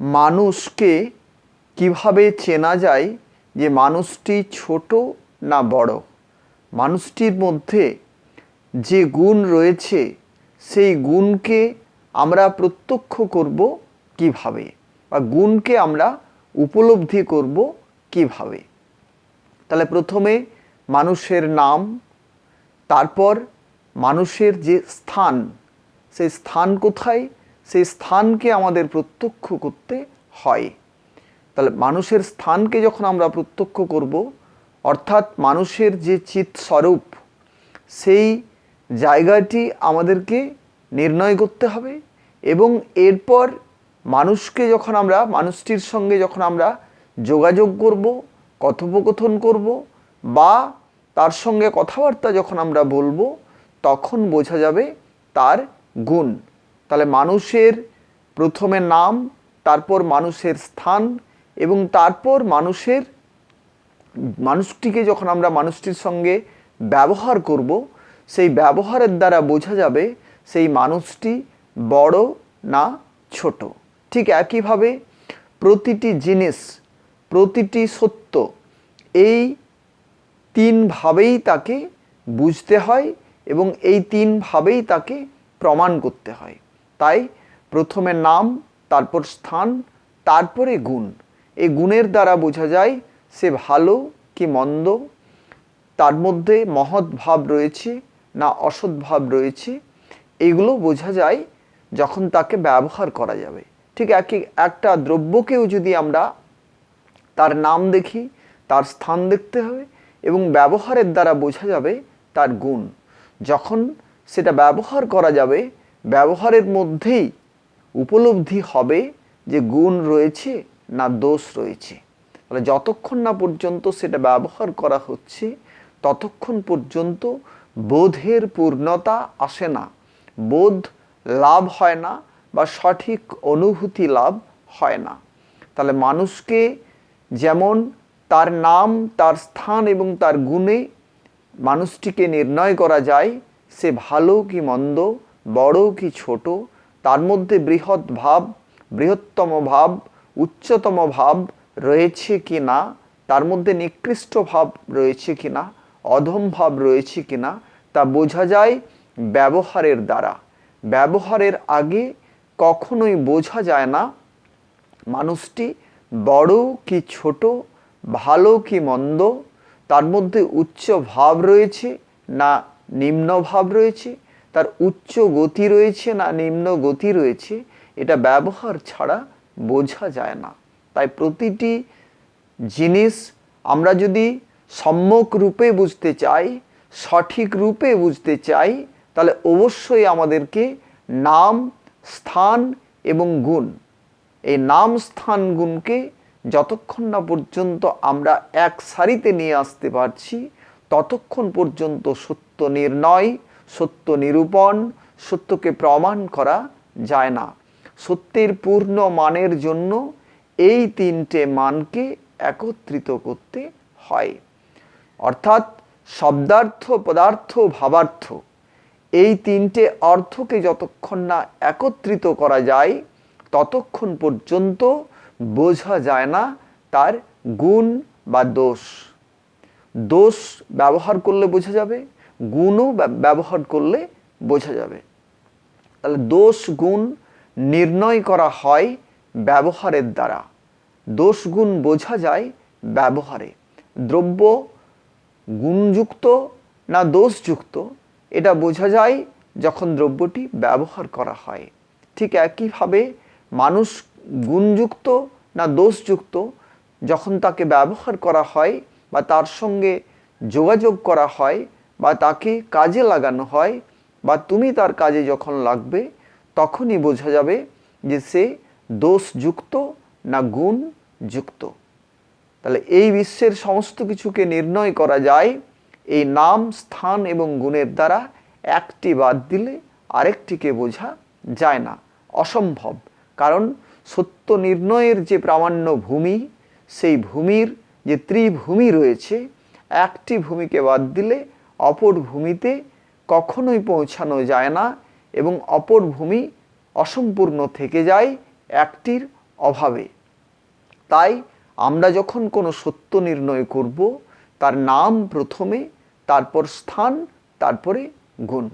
মানুষকে কীভাবে চেনা যায় যে মানুষটি ছোট না বড়? মানুষটির মধ্যে যে গুণ রয়েছে, সেই গুণকে আমরা প্রত্যক্ষ করব কীভাবে? বা গুণকে আমরা উপলব্ধি করব কীভাবে? তাহলে প্রথমে মানুষের নাম, তারপর মানুষের যে স্থান, সেই স্থান কোথায়? সেই স্থানকে আমাদের প্রত্যক্ষ করতে হয়। তাহলে মানুষের স্থানকে যখন আমরা প্রত্যক্ষ করব, অর্থাৎ মানুষের যে চিৎ স্বরূপ সেই জায়গাটি আমাদেরকে নির্ণয় করতে হবে এবং এরপর মানুষকে যখন আমরা, মানুষটির সঙ্গে যখন আমরা যোগাযোগ করব, কথোপকথন করব বা তার সঙ্গে কথাবার্তা যখন আমরা বলব, তখন বোঝা যাবে তার গুণ। তাহলে মানুষের প্রথমে নাম, তারপর মানুষের স্থান এবং তারপর মানুষের, মানুষটিকে যখন আমরা মানুষটির সঙ্গে ব্যবহার করব, সেই ব্যবহারের দ্বারা বোঝা যাবে সেই মানুষটি বড় না ছোট। ঠিক একইভাবে প্রতিটি জিনিস, প্রতিটি সত্য, এই তিনভাবেই তাকে বুঝতে হয় এবং এই তিনভাবেই তাকে প্রমাণ করতে হয়। তাই প্রথমে নাম, তারপর স্থান, তারপরে গুণ। এই গুণের দ্বারা বোঝা যায় সে ভালো কি মন্দ, তার মধ্যে মহৎ ভাব রয়েছে না অসৎ ভাব রয়েছে, এগুলো বোঝা যায় যখন তাকে ব্যবহার করা যাবে। ঠিক একই, একটা দ্রব্যকেও যদি আমরা তার নাম দেখি, তার স্থান দেখতে হবে এবং ব্যবহারের দ্বারা বোঝা যাবে তার গুণ। যখন সেটা ব্যবহার করা যাবে ব্যবহারের মধ্যেই উপলব্ধি হবে যে গুণ রয়েছে না দোষ রয়েছে। তাহলে যতক্ষণ না পর্যন্ত সেটা ব্যবহার করা হচ্ছে, ততক্ষণ পর্যন্ত বোধের পূর্ণতা আসে না। বোধ লাভ হয় না বা সঠিক অনুভূতি লাভ হয় না। তাহলে মানুষকে যেমন তার নাম, তার স্থান এবং তার গুণে মানুষটিকে নির্ণয় করা যায়, সে ভালো কি মন্দ বড় কি ছোট, তার মধ্যে বৃহৎ ভাব, বৃহত্তম ভাব, উচ্চতম ভাব রয়েছে কি না, তার মধ্যে নিকৃষ্ট ভাব রয়েছে কি না, অধম ভাব রয়েছে কি না, তা বোঝা যায় ব্যবহারের দ্বারা। ব্যবহারের আগে কখনোই বোঝা যায় না মানুষটি বড় কি ছোট, ভালো কি মন্দ, তার মধ্যে উচ্চ ভাব রয়েছে না নিম্ন ভাব রয়েছে তার উচ্চ গতি রয়েছে না নিম্ন গতি রয়েছে, এটা ব্যবহার ছাড়া বোঝা যায় না। তাই প্রতিটি জিনিস আমরা যদি সম্যক রূপে বুঝতে চাই, সঠিক রূপে বুঝতে চাই, তাহলে অবশ্যই আমাদেরকে নাম, স্থান এবং গুণ, এই নাম, স্থান, গুণকে যতক্ষণ না পর্যন্ত আমরা এক সারিতে নিয়ে আসতে পারছি, ততক্ষণ পর্যন্ত সত্য নির্ণয় সত্য নিরূপণ, সত্যকে প্রমাণ করা যায় না। সত্যের পূর্ণ মানের জন্য এই তিনটে মানকে একত্রিত করতে হয়। অর্থাৎ শব্দার্থ, পদার্থ, ভাবার্থ, এই তিনটে অর্থকে যতক্ষণ না একত্রিত করা যায়, ততক্ষণ পর্যন্ত বোঝা যায় না তার গুণ বা দোষ। দোষ ব্যবহার করলে বোঝা যাবে গুণও ব্যবহার করলে বোঝা যাবে। তাহলে দোষ গুণ নির্ণয় করা হয় ব্যবহারের দ্বারা। দোষ গুণ বোঝা যায় ব্যবহারে। দ্রব্য গুণযুক্ত না দোষযুক্ত, এটা বোঝা যায় যখন দ্রব্যটি ব্যবহার করা হয়। ঠিক একইভাবে মানুষ গুণযুক্ত না দোষযুক্ত, যখন তাকে ব্যবহার করা হয় বা তার সঙ্গে যোগাযোগ করা হয় বা তাকে কাজে লাগানো হয় বা তুমি তার কাজে যখন লাগবে, তখনই বোঝা যাবে যে সে দোষযুক্ত না গুণ যুক্ত তাহলে এই বিশ্বের সমস্ত কিছুকে নির্ণয় করা যায়, এই নাম, স্থান এবং গুণের দ্বারা একটি বাদ দিলে আরেকটিকে বোঝা যায় না, অসম্ভব। কারণ সত্য নির্ণয়ের যে প্রামাণ্য ভূমি, সেই ভূমির যে ত্রিভূমি রয়েছে, একটি ভূমিকে বাদ দিলে অপর ভূমিতে কখনোই পৌঁছানো যায় না এবং অপর ভূমি অসম্পূর্ণ থেকে যায় একটির অভাবে। তাই আমরা যখন কোনো সত্য নির্ণয় করব, তার নাম প্রথমে, তারপর স্থান, তারপরে গুণ।